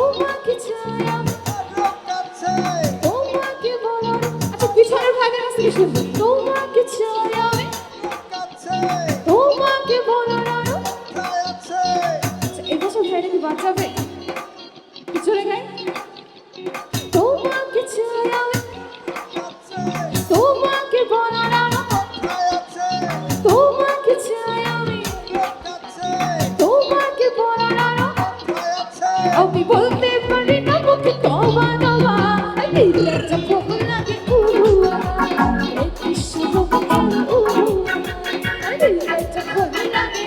তোমাকে চাই আমি। তোমাকে চাই আমি বলতে পারি না মুখ তোমা নবা নীলচে পোকলা কে কুয়া কৃষ্ণ পোকলা নীলচে পোকলা কে